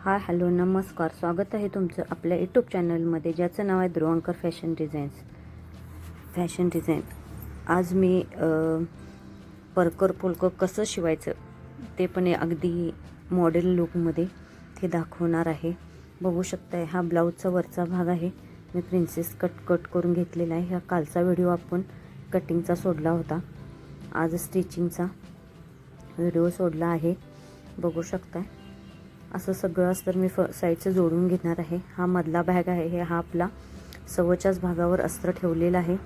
Hi hello नमस्कार. स्वागत आहे तुमचं आपल्या यूट्यूब चॅनलमध्ये ज्याचं नाव आहे Dhruvankar fashion designs fashion design आज मी परकर पुलकं कसं शिवायचं ते पण अगदी मॉडेल लुकमध्ये ते दाखवणार आहे. बघू शकताय हा ब्लाऊजचा वरचा भाग आहे. मी प्रिन्सेस कट कट करून घेतलेला आहे. हा कालचा व्हिडिओ आपण कटिंगचा सोडला होता. आज स्टिचिंगचा व्हिडिओ सोडला आहे. बघू शकताय. असं सगळं अस्तर मी फ साईडचं जोडून घेणार आहे. हा मधला भाग आहे हे हा आपला सवच्याच भागावर अस्त्र ठेवलेला आहे.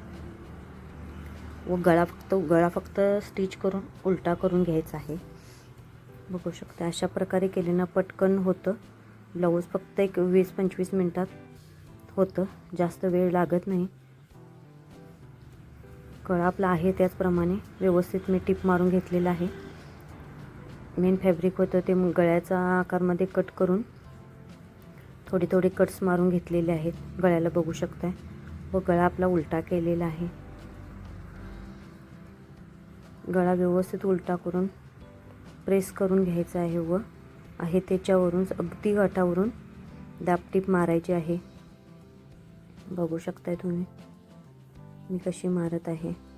व गळा फक्त गळा फक्त स्टिच करून उलटा करून घ्यायचा आहे. बघू शकता अशा प्रकारे केलेलं पटकन होतं. ब्लाऊज फक्त एक वीस पंचवीस मिनटात होतं. जास्त वेळ लागत नाही. गळा आपला आहे त्याचप्रमाणे. व्यवस्थित मी टिप मारून घेतलेला आहे. मेन फॅब्रिक होतं ते मग गळ्याचा आकारमध्ये कट करून थोडे थोडे कट्स मारून घेतलेले आहेत. गळ्याला बघू शकताय. व गळा आपला उलटा केलेला आहे. गळा व्यवस्थित उलटा करून प्रेस करून घ्यायचा आहे व आहे त्याच्यावरून अगदी गाठावरून दापटीप मारायची आहे. बघू शकताय तुम्ही. मी कशी मारत आहे.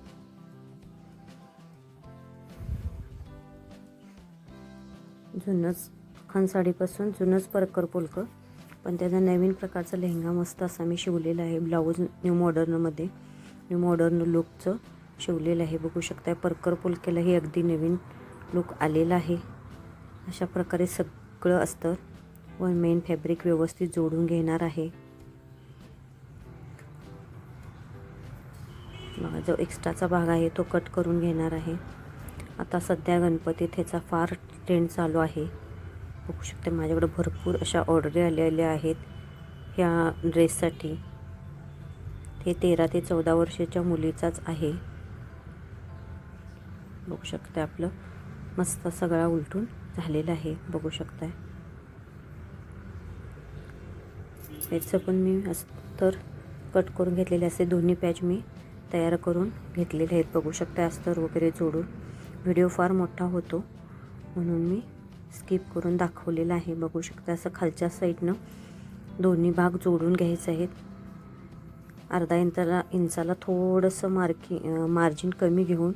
जुनंच खानसाडीपासून जुनंच परकर पोलकं. पण त्याचा नवीन प्रकारचा लेहंगा मस्त असा मी शिवलेला आहे. ब्लाऊज न्यू मॉडर्नमध्ये न्यू मॉडर्न लुकचं शिवलेलं आहे. बघू शकता परकर पोलकेलाही अगदी नवीन लुक आलेला आहे. अशा प्रकारे सगळं असतं व मेन फॅब्रिक व्यवस्थित जोडून घेणार आहे. जो एक्स्ट्राचा भाग आहे तो कट करून घेणार आहे. आता सध्या गणपतीत ह्याचा फार ट्रेंड चालू आहे. बघू शकते माझ्याकडे भरपूर अशा ऑर्डरी आलेल्या आहेत ह्या ड्रेससाठी ते तेरा ते चौदा वर्षाच्या मुलीचाच आहे. बघू शकते आपलं मस्त सगळा उलटून झालेला आहे. बघू शकताय. याचं पण मी अस्तर कट करून घेतलेले असे दोन्ही पॅच मी तयार करून घेतलेले आहेत. बघू शकता अस्तर वगैरे जोडून. व्हिडिओ फार मोठा होतो. म्हणून मी स्किप करून दाखवलेला आहे. बघू शकता असं खालच्या साईडनं दोन्ही भाग जोडून घ्यायचे आहेत. अर्धा इंचाला इंचाला थोडंसं मार्की मार्जिन कमी घेऊन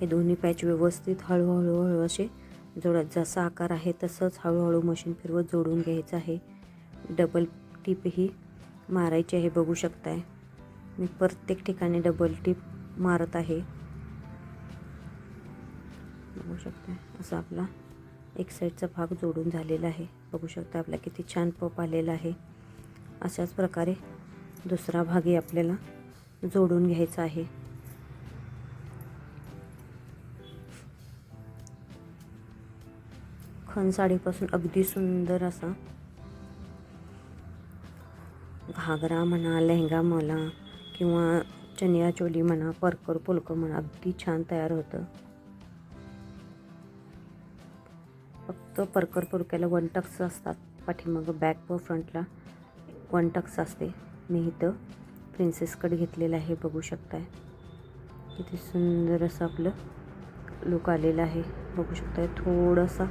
हे दोन्ही पॅच व्यवस्थित हळूहळू हळू असे जोडत जसा आकार आहे तसंच हळूहळू मशीन फिरवत जोडून घ्यायचं आहे. डबल टीपही मारायची आहे बघू शकताय. मी प्रत्येक ठिकाणी डबल टीप मारत आहे. बघू शकता. असा आपला एक साईडचा भाग जोडून झालेला आहे. बघू शकता आपला किती छान पप आलेला आहे. अशाच प्रकारे दुसरा भागही आपल्याला जोडून घ्यायचा आहे. खण साडीपासून अगदी सुंदर असा घागरा म्हणा लेहंगा म्हणा किंवा चनिया चोली म्हणा परकर पुलकं म्हणा अगदी छान तयार होतं. फक्त परकर पुलक्याला वन टक्स असतात. पाठीमागं बॅक व फ्रंटला वन टक्स असते. मी इथं प्रिन्सेस कट घेतलेलं आहे बघू शकताय. किती सुंदर असं आपलं लुक आलेलं आहे. बघू शकताय थोडासा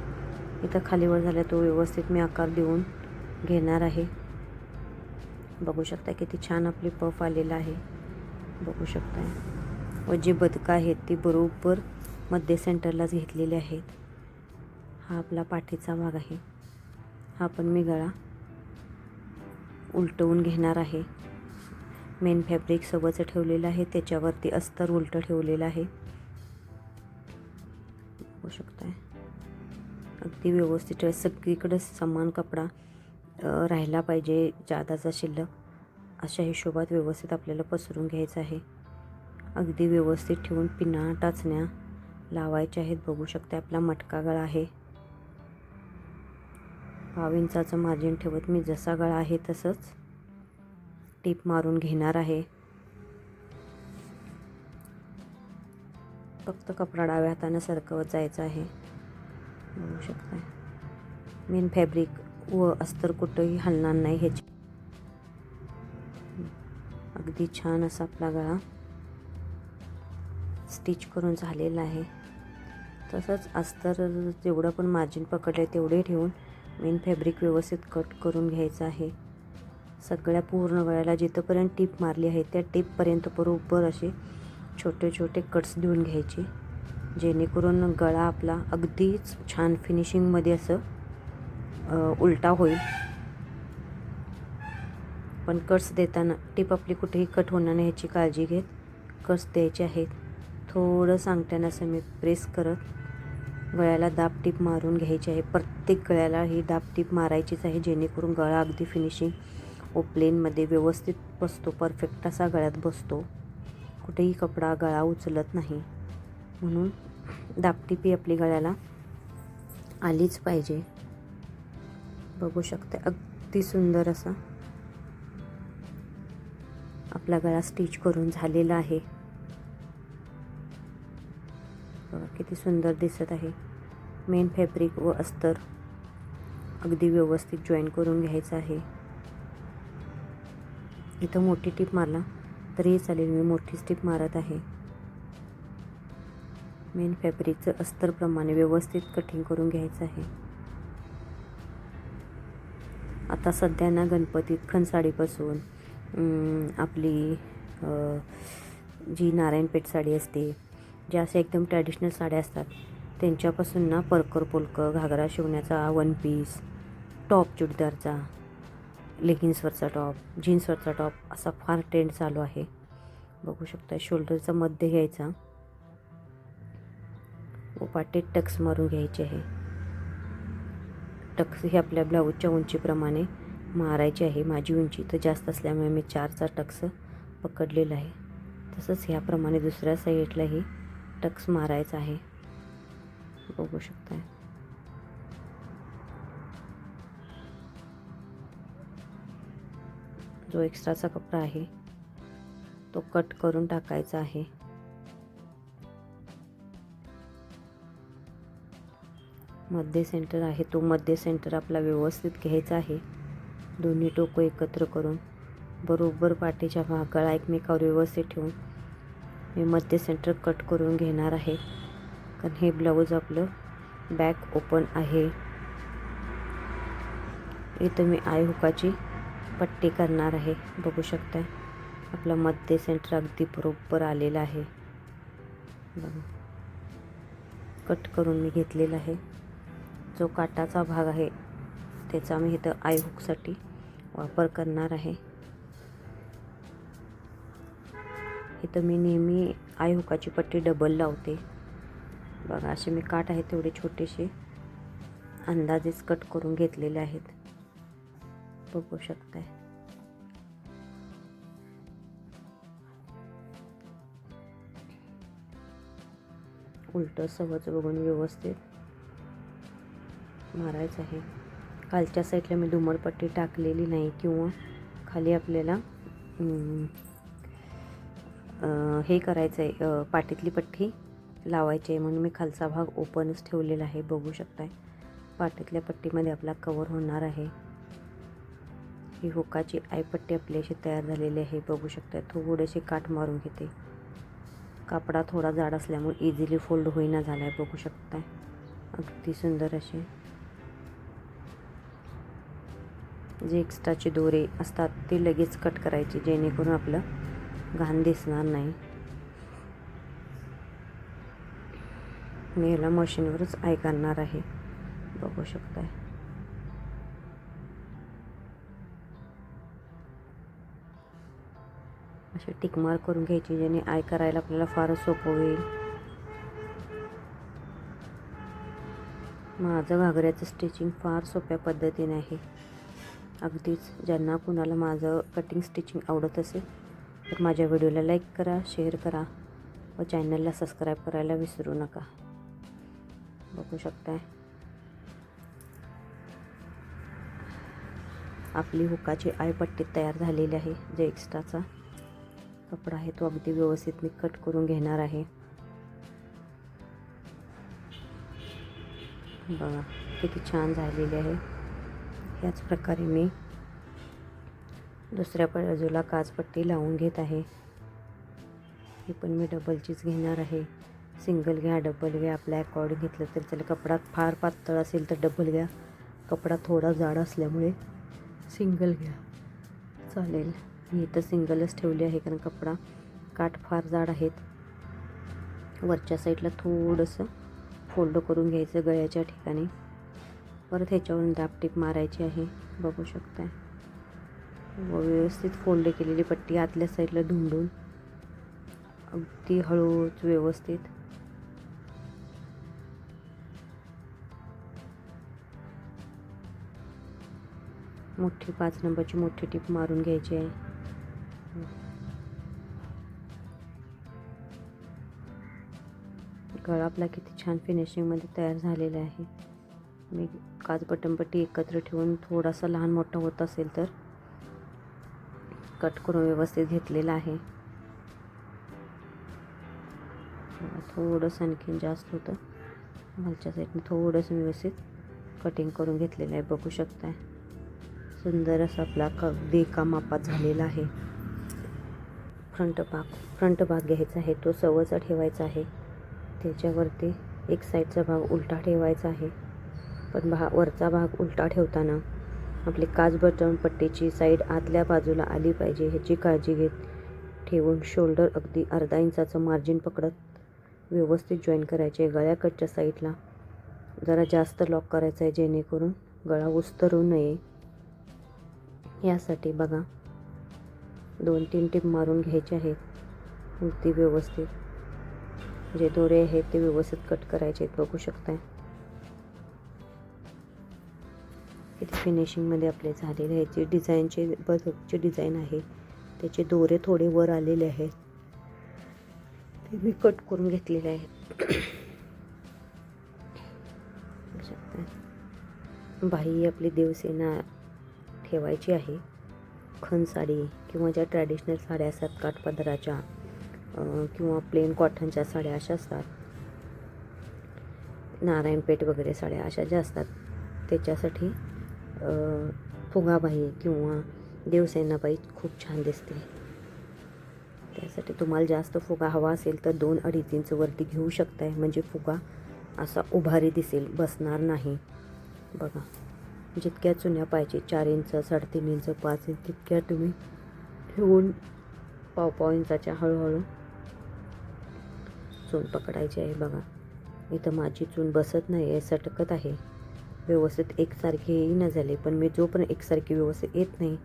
इथं खालीवर झाला तो व्यवस्थित मी आकार देऊन घेणार आहे. बघू शकता किती छान आपली पफ आलेला आहे. बघू शकताय. व जी बदकं आहेत ती बरोबर मध्य सेंटरलाच घेतलेली आहेत. हा आपला पाठीचा भाग आहे. हा पण मी गळा उलटवून घेणार आहे. मेन फॅब्रिक सवचं ठेवलेलं आहे त्याच्यावरती अस्तर उलटं ठेवलेलं आहे. बघू शकताय. अगदी व्यवस्थित सगळीकडे समान कपडा राहिला पाहिजे जादाचा शिल्लक. अशा हिशोबात व्यवस्थित आपल्याला पसरून घ्यायचं आहे. अगदी व्यवस्थित ठेवून पिना टाचण्या लावायच्या आहेत. बघू शकता आपला मटका गळा आहे. पाव इंचाचं मार्जिन ठेवत मी जसा गळा आहे तसंच टीप मारून घेणार आहे. फक्त कपडा डाव्या हातानं सरकवत जायचं आहे. बघू शकता मेन फॅब्रिक व अस्तर कुठंही हलणार नाही ह्याची. अगदी छान असा आपला गळा स्टिच करून झालेला आहे. तसंच अस्तर जेवढं पण मार्जिन पकडले तेवढे ठेवून मेन फॅब्रिक व्यवस्थित कट करून घ्यायचं आहे. सगळ्या पूर्ण गळ्याला जिथंपर्यंत टीप मारली आहे त्या टीपपर्यंत बरोबर असे छोटे छोटे कट्स देऊन घ्यायचे. जेणेकरून गळा आपला अगदीच छान फिनिशिंगमध्ये असं उलटा होईल. पण कट्स देताना टीप आपली कुठेही कट होणार नाही ह्याची काळजी घेत कट्स द्यायचे आहेत. थोडं सांगताना असं मी प्रेस करत गळ्याला दाब टीप मारून घ्यायची आहे. प्रत्येक गळ्याला ही दाब टीप मारायचीच आहे जेणेकरून गळा अगदी फिनिशिंग ओपलेनमध्ये व्यवस्थित बसतो परफेक्ट असा गळ्यात बसतो. कुठेही कपडा गळा उचलत नाही. म्हणून दापटीपी आपली गळ्याला आलीच पाहिजे. बघू शकते अगदी सुंदर असा आपला गळा स्टिच करून झालेला आहे. किती सुंदर दिसत आहे. मेन फॅब्रिक व अस्तर अगदी व्यवस्थित जॉईन करून घ्यायचं आहे. इथं मोठी टीप मारला तरीही चालेल मी मोठीच टीप मारत आहे. मेन फॅब्रिकचं अस्तरप्रमाणे व्यवस्थित कटिंग करून घ्यायचं आहे. आता सध्या ना गणपतीत खणसाडीपासून आपली जी नारायणपेठ साडी असते ज्या अशा एकदम ट्रॅडिशनल साड्या असतात त्यांच्यापासून ना परकर पोलकं घागरा शिवण्याचा वन पीस टॉप चुडदारचा लेगिन्सवरचा टॉप जीन्सवरचा टॉप असा फार ट्रेंड चालू आहे. बघू शकता शोल्डरचा मध्य घ्यायचा. व पाटीत टक्स मारून घ्यायचे आहे. टक्स हे आपल्या ब्लाऊजच्या उंचीप्रमाणे मारायचे आहे. माझी उंची तर जास्त असल्यामुळे मी चारचा टक्स पकडलेला आहे. तसंच ह्याप्रमाणे दुसऱ्या साईडलाही टक्स मारायचा आहे. बघू शकताय. जो एक्स्ट्राचा कपडा आहे तो कट करून टाकायचा आहे. मध्य सेंटर आहे तो मध्य सेंटर आपला व्यवस्थित घ्यायचा आहे. दोन्ही टोकं एकत्र करून बरोबर पाठीच्या भागाला एकमेकावर व्यवस्थित ठेवून मी मध्य सेंटर कट करून घेणार आहे. कारण हे ब्लाऊज आपलं बॅक ओपन आहे. इथं मी आय हुकाची पट्टी करणार आहे. बघू शकताय. आपला मध्य सेंटर अगदी बरोबर आलेला आहे. बघा. कट करून मी घेतलेला आहे. जो काटाचा भाग आहे त्याचा मी इथं आय हुकसाठी वापर करणार आहे. इथं मी नेहमी आयहुकाची पट्टी डबल लावते. बघा असे मी काट आहेत तेवढे छोटेसे. अंदाजेच कट करून घेतलेले आहेत. बघू शकताय. उलटं सहज बघून व्यवस्थित मारायचं आहे. खालच्या साईडला मी धुमरपट्टी टाकलेली नाही किंवा खाली आपल्याला हे करायचं आहे पाठीतली पाटीतली पट्टी लावायची आहे म्हणून मी खालचा भाग ओपनच ठेवलेला आहे बघू शकताय. पाटीतल्या पट्टीमध्ये आपला कवर होणार आहे. ही हुकाची आयपट्टी आपली अशी तयार झालेली आहे बघू शकताय. थोडेसे काठ मारून घेते. कापडा थोडा जाड असल्यामुळे इझिली फोल्ड होईना झाला आहे बघू शकताय. अगदी सुंदर असे जे एक्स्ट्राचे दोरे असतात ते लगेच कट करायचे जेणेकरून आपलं घाण दिसणार नाही. मी याला मशीनवरच आय करणार आहे. बघू शकताय. असे टिकमार करून घ्यायची ज्याने आय करायला आपल्याला फारच सोपं होईल. माझं घागऱ्याचं स्टिचिंग फार सोप्या पद्धतीने आहे. अगदीच ज्यांना कुणाला माझं कटिंग स्टिचिंग आवडत असेल तर माझ्या व्हिडिओला लाईक करा शेअर करा व चॅनलला सबस्क्राईब करायला विसरू नका. बघू शकताय. आपली हुकाची आयपट्टी तयार झालेली आहे जे एक्स्ट्राचा कपडा आहे तो अगदी व्यवस्थित मी कट करून घेणार आहे. बघा किती छान झालेली आहे. याच प्रकारे मी दुसऱ्या बाजूला काचपट्टी लावून घेत आहे. ही पण मी डबलचीच घेणार आहे. सिंगल घ्या डबल घ्या. आपल्या अकॉर्डिंग घेतलं तरी त्याला कपडा फार पातळ असेल तर डबल घ्या. कपडा थोडा जाड असल्यामुळे सिंगल घ्या. चालेल. मी इथं सिंगलच ठेवली आहे कारण कपडा काठ फार जाड आहेत. वरच्या साईडला थोडंसं फोल्ड करून घ्यायचं गळ्याच्या ठिकाणी. परत ह्याच्यावरून दापटीप मारायची आहे. बघू शकताय. व व्यवस्थित फोल्ड केलेली पट्टी आतल्या साईडला धुंडून. अगदी हळूच व्यवस्थित. मोठी पाच नंबरची मोठी टीप मारून घ्यायची आहे. गळा आपला किती छान फिनिशिंगमध्ये तयार झालेला आहे. मी काच बटनपट्टी एकत्र ठेवून थोडासा लहान मोठा होत असेल तर कट करून व्यवस्थित घेतलेला आहे. थोडंसं आणखीन जास्त होतं. मागच्या साईडने थोडंसं व्यवस्थित कटिंग करून घेतलेलं आहे बघू शकताय. सुंदर असा आपला क देका मापात झालेला आहे. फ्रंट भाग फ्रंट भाग घ्यायचा आहे तो सवचा ठेवायचा आहे. त्याच्यावरती एक साईडचा भाग उलटा ठेवायचा आहे. पण भा वरचा भाग उलटा ठेवताना आपली काच बटन पट्टीची साईड आतल्या बाजूला आली पाहिजे ह्याची काळजी घेत ठेवून शोल्डर अगदी अर्धा इंचाचं मार्जिन पकडत व्यवस्थित जॉईन करायचे. आहे गळ्याकडच्या साईडला जरा जास्त लॉक करायचं आहे जेणेकरून गळा उस्तरू नये. यासाठी बघा दोन तीन टीप मारून घ्यायचे आहेत. अगदी व्यवस्थित. जे दोरे आहेत ते व्यवस्थित कट करायचे आहेत. बघू शकताय. इथे फिनिशिंगमध्ये आपले झालेले आहेत. जे डिझाईनचे बदकचे डिझाईन आहे त्याचे दोरे थोडे वर आलेले आहेत. ते मी कट करून घेतलेले आहेत. बाही आपली देवसेना ठेवायची आहे. खन साडी किंवा ज्या ट्रॅडिशनल साड्या असतात काठपदराच्या किंवा प्लेन कॉटनच्या साड्या अशा असतात. नारायणपेठ वगैरे साड्या अशा ज्या असतात त्याच्यासाठी फुगाबाई किंवा देवसेनाबाई खूप छान दिसते. त्यासाठी तुम्हाला जास्त फुगा हवा असेल तर दोन अडीच इंच वरती घेऊ शकताय. म्हणजे फुगा असा उभारी दिसेल बसणार नाही. बघा जितक्या चुन्या पाहिजे चार इंच साडेतीन इंच पाच इंच तितक्या तुम्ही ठेवून पाव पाव इंचाच्या हळूहळू चून पकडायची आहे. बघा इथं माझी चून बसत नाही आहे सटकत आहे. व्यवस्थित एकसारखी येईना झाले पण मी जो पण एकसारखी व्यवस्थित येत नाही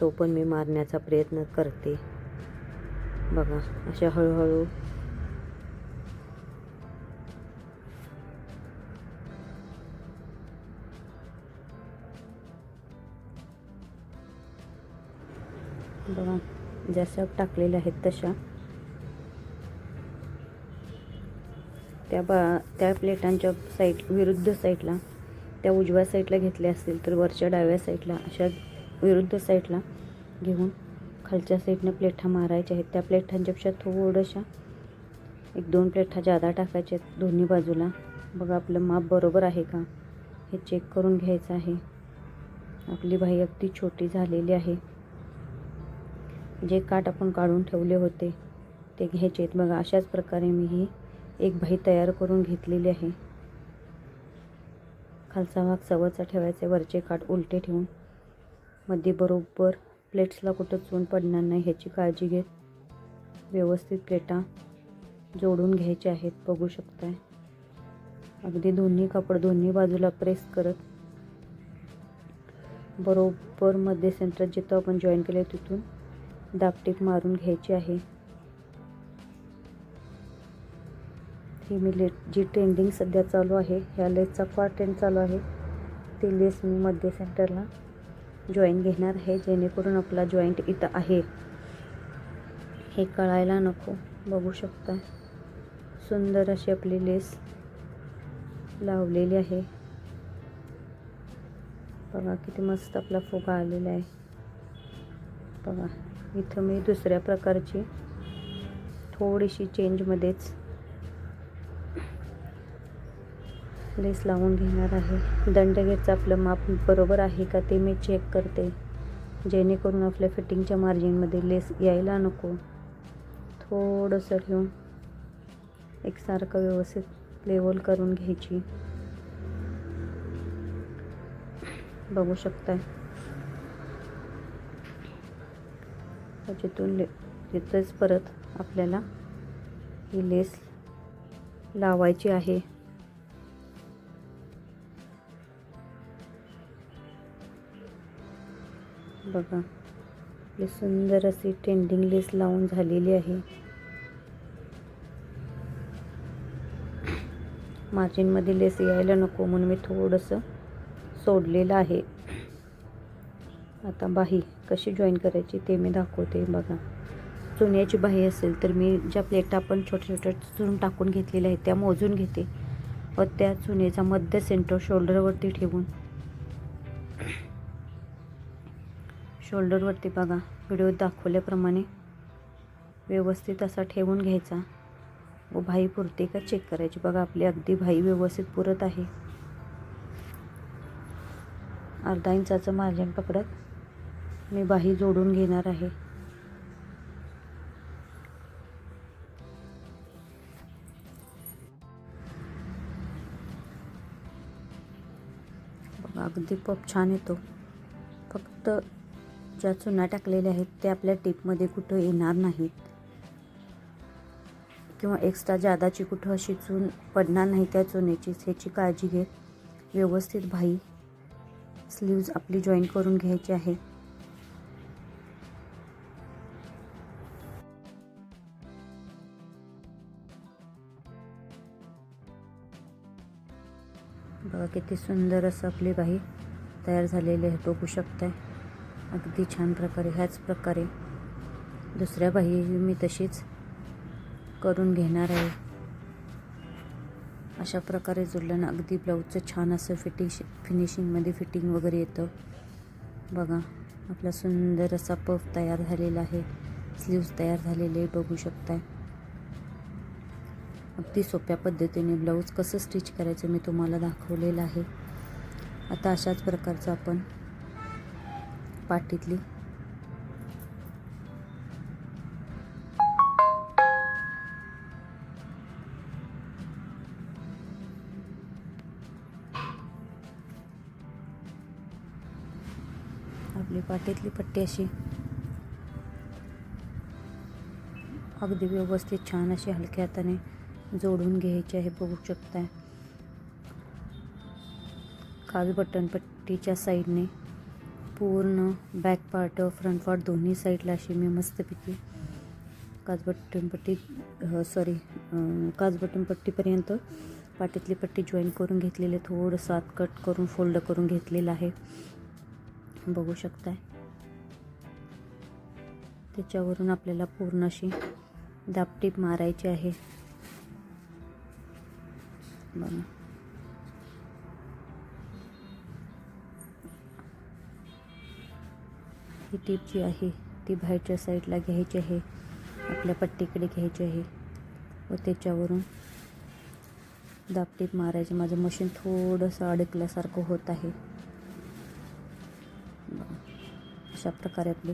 तो पण मी मारण्याचा प्रयत्न करते. बघा अशा हळूहळू बघा जशा टाकलेल्या आहेत तशा. त्या बा त्या प्लेटांच्या साईड विरुद्ध साईडला त्या उजव्या साईडला घेतल्या असतील तर वरच्या डाव्या साईडला अशा विरुद्ध साईडला घेऊन खालच्या साईडनं प्लेठा मारायच्या आहेत. त्या प्लेटांच्यापेक्षा थोड्याशा एक दोन प्लेठा जादा टाकायच्या आहेत दोन्ही बाजूला. बघा आपलं माप बरोबर आहे का? हे चेक करून घ्यायचं आहे. आपली बाई अगदी छोटी झालेली आहे. जे काठ आपण काढून ठेवले होते ते घ्यायचे आहेत. बघा अशाच प्रकारे मी ही एक बाई तयार करून घेतलेली आहे. खालचा भाग सवचा ठेवायचा आहे. वरचे काठ उलटे ठेवून. मध्ये बरोबर प्लेट्सला कुठं चून पडणार नाही ह्याची काळजी घेत व्यवस्थित प्लेटा जोडून घ्यायच्या आहेत. बघू शकताय. अगदी दोन्ही कापड दोन्ही बाजूला प्रेस करत. बरोबर मध्ये सेंटर जिथं आपण जॉईन केलं तिथून दापटीप मारून घ्यायची आहे. ही मी ले जी ट्रेंडिंग सध्या चालू आहे ह्या लेसचा फार ट्रेंड चालू आहे ती लेस मी मध्य सेंटरला जॉईन घेणार आहे जेणेकरून आपला जॉईंट इथं आहे. हे कळायला नको बघू शकता सुंदर अशी आपली लेस लावलेली आहे. बघा किती मस्त आपला फुगा आलेला आहे. बघा इथं मी दुसऱ्या प्रकारची थोडीशी चेंजमध्येच लेस लावून घेणार आहे. दंडगेचं आपलं माप बरोबर आहे का ते मी चेक करते. जेणेकरून आपल्या फिटिंगच्या मार्जिनमध्ये लेस यायला नको. थोडंसं ठेवून एकसारखं व्यवस्थित लेवल करून घ्यायची. बघू शकताय. त्याच्यातून ले तिथेच परत आपल्याला ही लेस लावायची आहे. बघा. आपली सुंदर अशी ट्रेंडिंग लेस लावून झालेली आहे. मार्जिनमध्ये लेस यायला नको म्हणून मी थोडंसं सोडलेलं आहे. आता बाही कशी जॉईन करायची ते मी दाखवते बघा. चुन्याची बाही असेल तर मी ज्या प्लेटा आपण छोट्या छोट्या चुरून टाकून घेतलेल्या आहेत त्या मोजून घेते. व त्या चुनेचा मध्य सेंटर शोल्डरवरती ठेवून शोल्डरवरती बघा. व्हिडिओत दाखवल्याप्रमाणे व्यवस्थित असा ठेवून घ्यायचा. व भाई पुरते का चेक करायची? बघा आपली अगदी भाई व्यवस्थित पुरत आहे. अर्धा इंचाचं मार्जिन पकडत मी बाही जोडून घेणार आहे. बघा अगदी पप छान येतो. फक्त ज्या चुना टाकलेल्या आहेत ते आपल्या टिपमध्ये कुठं येणार नाहीत. किंवा एक्स्ट्रा जादाची कुठं अशी चून पडणार नाही त्या चुनेचीच ह्याची काळजी घेत व्यवस्थित भाई स्लीव्ज आपली जॉईन करून घ्यायची आहे. बघा किती सुंदर असं आपली बाही तयार झालेली आहे बघू शकताय. अगदी छान प्रकारे ह्याच प्रकारे दुसऱ्या बाही मी तशीच करून घेणार आहे. अशा प्रकारे जोडल्यानं अगदी ब्लाऊजचं छान असं फिटिंग फिनिशिंगमध्ये फिटिंग वगैरे येतं. बघा आपला सुंदर असा पफ तयार झालेला आहे. स्लीव्ज तयार झालेले बघू शकताय. अगदी सोप्या पद्धतीने ब्लाऊज कसं स्टिच करायचं मी तुम्हाला दाखवलेलं आहे. आता अशाच प्रकारचं आपण पाठीतली. आपली पाठीतली पट्टी अशी. अगदी व्यवस्थित छान अशी हलक्या हाताने जोडून घ्यायची आहे बघू शकताय. काज बटन पट्टीच्या साईडने. पूर्ण बॅक पार्ट फ्रंट पार्ट दोन्ही साईडला अशी मी मस्तपैकी काज सॉरी काज पाटीतली पट्टी जॉईन करून घेतलेली थोडं थोडंसं आत कट करून फोल्ड करून घेतलेलं आहे. बघू शकताय. त्याच्यावरून आपल्याला पूर्ण अशी दापटीप मारायची आहे. बघा. ही टीप जी आहे ती बाहेरच्या साईडला घ्यायची आहे आपल्या पट्टीकडे घ्यायची आहे व त्याच्यावरून दापटीप मारायची. माझं मशीन थोडंसं अडकल्यासारखं होत आहे. अशा प्रकारे आपली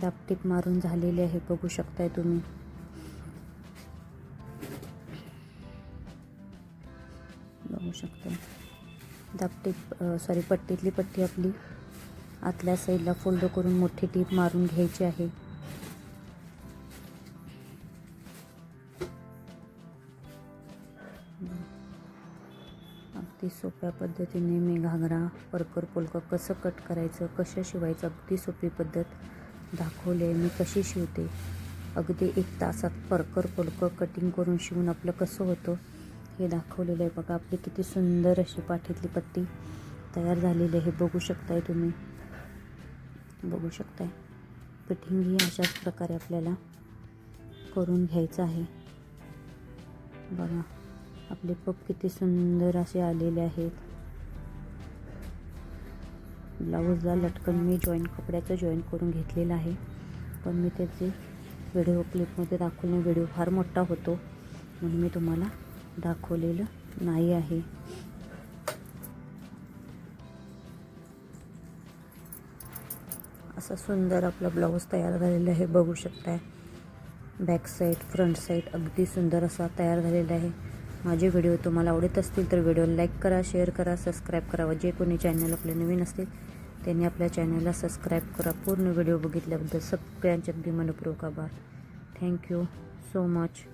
दापटीप मारून झालेली आहे. बघू शकताय तुम्ही. बघू शकता दापटीप सॉरी पट्टीतली पट्टी आपली आतल्या साईडला फोल्ड करून मोठी टीप मारून घ्यायची आहे. अगदी सोप्या पद्धतीने मी घागरा परकर पोलकं कसं कट करायचं कसं शिवायचं अगदी सोपी पद्धत दाखवली आहे. मी कशी शिवते? अगदी एक तासात परकर पोलकं कटिंग करून शिवून आपलं कसं होतं हे दाखवलेलं आहे. बघा आपली किती सुंदर अशी पाठीतली पट्टी तयार झालेली आहे. बघू शकताय तुम्ही. बघू शकताय. फिटिंग ही अशाच प्रकारे आपल्याला करून घ्यायचं आहे. बघा आपले पप किती सुंदर असे आलेले आहेत. ब्लाऊजला लटकन मी जॉईन कपड्याचं जॉईन करून घेतलेलं आहे. पण मी त्याचे व्हिडिओ क्लिपमध्ये दाखवले. व्हिडिओ फार मोठा होतो. म्हणून मी तुम्हाला दाखवलेलं नाही आहे. असा सुंदर आपला ब्लाऊज तयार झालेला आहे. बघू शकताय. बॅक साईड फ्रंट साईड अगदी सुंदर असा तयार झालेला आहे. माझे व्हिडिओ तुम्हाला आवडत असतील तर व्हिडिओला लाईक करा शेअर करा सबस्क्राईब करा जे कोणी चॅनल आपले नवीन असतील त्यांनी आपल्या चॅनलला सबस्क्राईब करा. पूर्ण व्हिडिओ बघितल्याबद्दल सगळ्यांचे अगदी मनपूर्वक आभार. Thank you so much